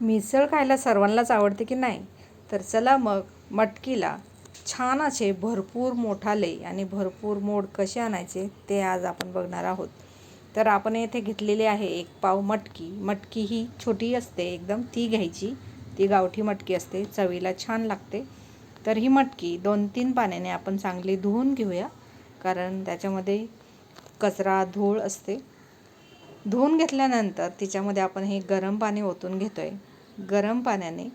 मिसळ खायला सर्वांनाच आवडते की नाही? तर चला मग मटकीला छान असे भरपूर मोठाले आणि भरपूर मोड कसे आणायचे ते आज आपण बघणार आहोत. तर आपण येथे घेतलेली आहे एक पाव मटकी. मटकी ही छोटी असते एकदम ती घ्यायची. ती गावठी मटकी असते चवीला छान लागते. तर ही मटकी दोन तीन पाण्याने आपण चांगली धुवून घेऊया कारण त्याच्यामध्ये कचरा धूळ असते. धुवून घेतल्यानंतर तिच्यामध्ये आपण हे गरम पाणी ओतून घेतो आहे गरम पाण्याने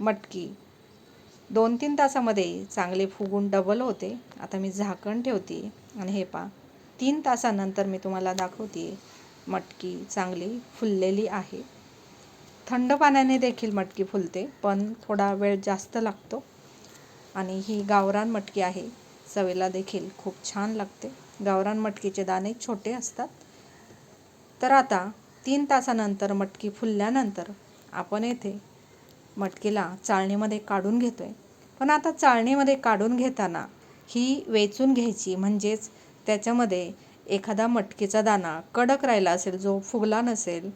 मटकी दोन तीन तासामध्ये चांगले फुगून डबल होते. आता मी झाकण ठेवते आणि हे पा तीन तासानंतर मी तुम्हाला दाखवते मटकी चांगली फुललेली आहे. थंड पाण्याने देखील मटकी फुलते पण थोडा वेळ जास्त लागतो. आणि ही गावरान मटकी आहे. चवीला देखील खूप छान लागते. गावरान मटकीचे दाणे छोटे असतात. तर आता तीन तासानंतर मटकी फुलल्यानंतर आपण येथे मटकीला चाळणीमध्ये काढून घेतो आहे पण आता चाळणीमध्ये काढून घेताना ही वेचून घ्यायची म्हणजेच त्याच्यामध्ये एखादा मटकीचा दाणा कडक राहिला असेल जो फुगला नसेल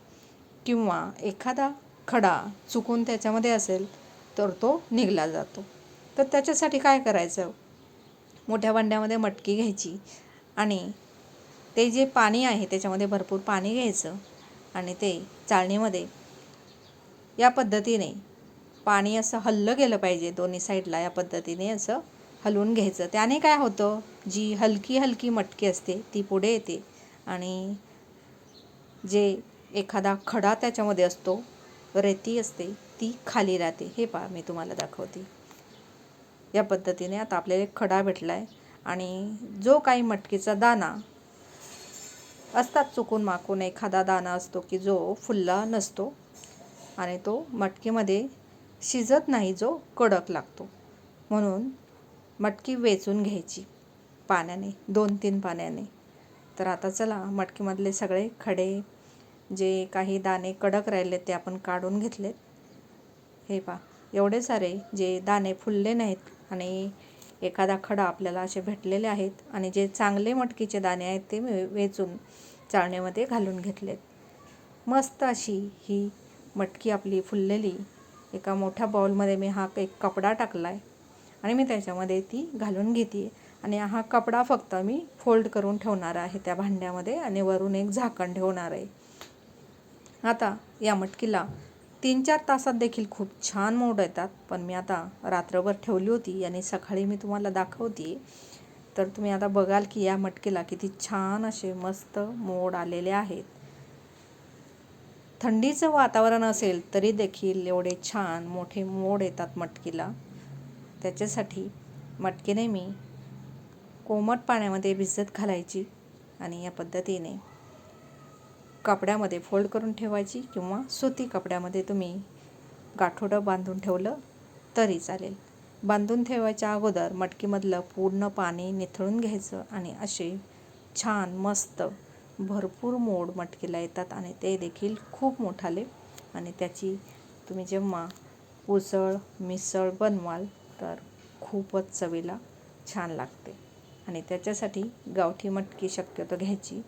किंवा एखादा खडा चुकून त्याच्यामध्ये असेल तर तो निघला जातो. तर त्याच्यासाठी काय करायचं? मोठ्या भांड्यामध्ये मटकी घ्यायची आणि ते जे पाणी आहे त्याच्यामध्ये भरपूर पाणी घ्यायचं आणि ते चाळणीमध्ये या पद्धतीने पाणी असं हल्लं गेलं पाहिजे दोन्ही साईडला या पद्धतीने असं हलवून घ्यायचं. त्याने काय होतं जी हलकी हलकी मटकी असते ती पुढे येते आणि जे एखादा खडा त्याच्यामध्ये असतो रेती असते ती खाली राहते. हे पहा मी तुम्हाला दाखवते. या पद्धतीने आता आपल्याला एक खडा भेटला आहे आणि जो काही मटकीचा दाणा असतात चुकून माकून एखादा दाणा असतो की जो फुलला नसतो आणि तो मटकीमध्ये शिजत नाही जो कडक लागतो. म्हणून मटकी वेचून घ्यायची पाण्याने दोन तीन पाण्याने. तर आता चला मटकीमधले सगळे खडे जे काही दाणे कडक राहिले ते आपण काढून घेतलेत हे पा एवढे सारे जे दाणे फुलले नाहीत आणि एखादा खडा आपल्याला असे भेटलेले आहेत आणि जे चांगले मटकीचे दाणे आहेत ते मी वेचून चाळणीमध्ये घालून घेतलेत. मस्त अशी ही मटकी आपली फुललेली. एका मोठ्या बाउलमध्ये मी हा एक कपडा टाकला आहे आणि मी त्याच्यामध्ये ती घालून घेते आणि हा कपडा फक्त मी फोल्ड करून ठेवणार आहे त्या भांड्यामध्ये आणि वरून एक झाकण ठेवणार आहे. आता या मटकीला तीन चार तासात देखील खूप छान मोड येतात पण मी आता रात्रभर ठेवली होती आणि सकाळी मी तुम्हाला दाखवते तर तुम्ही आता बघाल की या मटकीला किती छान असे मस्त मोड आलेले आहेत. थंडीचं वातावरण असेल तरी देखील एवढे छान मोठे मोड येतात मटकीला. त्याच्यासाठी मटकीने मी कोमट पाण्यामध्ये भिजत घालायची आणि या पद्धतीने कपड्यामध्ये फोल्ड करून ठेवायची किंवा सुती कपड्यामध्ये तुम्ही गाठोडं बांधून ठेवलं तरी चालेल. बांधून ठेवायच्या अगोदर मटकीमधलं पूर्ण पाणी निथळून घ्यायचं आणि असे छान मस्त भरपूर मोड मटकीला येतात आणि ते देखील खूप मोठाले. आणि त्याची तुम्ही जेव्हा उसळ मिसळ बनवाल तर खूपच चवीला छान लागते. आणि त्याच्यासाठी गावठी मटकी शक्यतो घ्यायची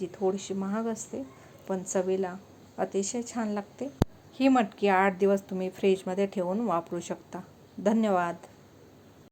जी थोडीशी महाग असते पण चवीला अतिशय छान लागते. ही मटकी आठ दिवस तुम्ही फ्रीजमध्ये ठेवून वापरू शकता. धन्यवाद.